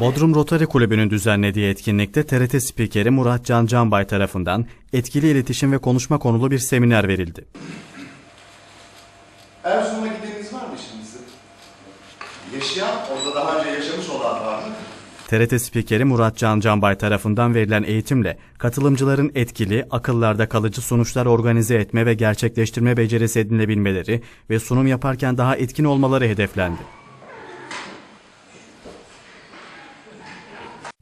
Bodrum Rotary Kulübü'nün düzenlediği etkinlikte TRT spikeri Murat Can Canbay tarafından etkili iletişim ve konuşma konulu bir seminer verildi. Erzurum'a gideniniz var mı şimdi sizin? Yaşayan, orada daha önce yaşamış olan var mı? TRT spikeri Murat Can Canbay tarafından verilen eğitimle katılımcıların etkili, akıllarda kalıcı sonuçlar organize etme ve gerçekleştirme becerisi edinebilmeleri ve sunum yaparken daha etkin olmaları hedeflendi.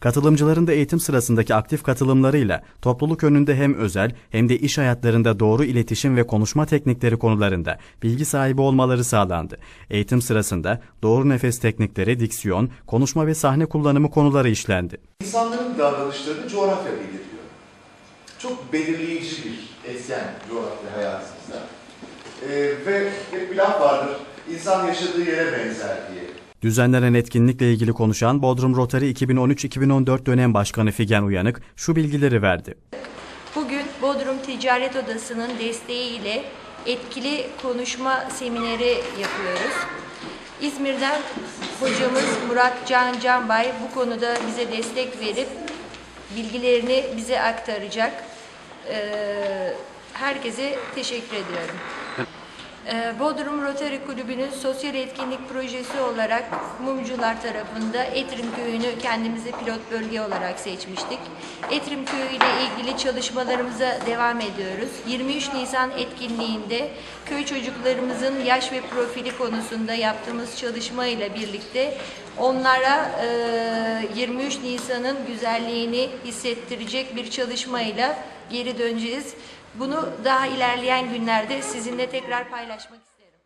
Katılımcıların da eğitim sırasındaki aktif katılımlarıyla topluluk önünde hem özel hem de iş hayatlarında doğru iletişim ve konuşma teknikleri konularında bilgi sahibi olmaları sağlandı. Eğitim sırasında doğru nefes teknikleri, diksiyon, konuşma ve sahne kullanımı konuları işlendi. İnsanların davranışlarını coğrafya belirliyor. Çok belirleyici bir etken coğrafya hayatımızda. Ee, ve bir laf vardır, insan yaşadığı yere benzer diye. Düzenlenen etkinlikle ilgili konuşan Bodrum Rotary 2013-2014 dönem başkanı Figen Uyanık şu bilgileri verdi. Bugün Bodrum Ticaret Odası'nın desteğiyle etkili konuşma semineri yapıyoruz. İzmir'den hocamız Murat Can Canbay bu konuda bize destek verip bilgilerini bize aktaracak. Ee, Herkese teşekkür ediyorum. Ee, Bodrum Rotary Kulübü'nün sosyal etkinlik projesi olarak Mumcular tarafında Etrim Köyü'nü kendimize pilot bölge olarak seçmiştik. Etrim Köyü ile ilgili çalışmalarımıza devam ediyoruz. 23 Nisan etkinliğinde köy çocuklarımızın yaş ve profili konusunda yaptığımız çalışma ile birlikte onlara e, 23 Nisan'ın güzelliğini hissettirecek bir çalışmayla geri döneceğiz. Bunu daha ilerleyen günlerde sizinle tekrar paylaşmak isterim.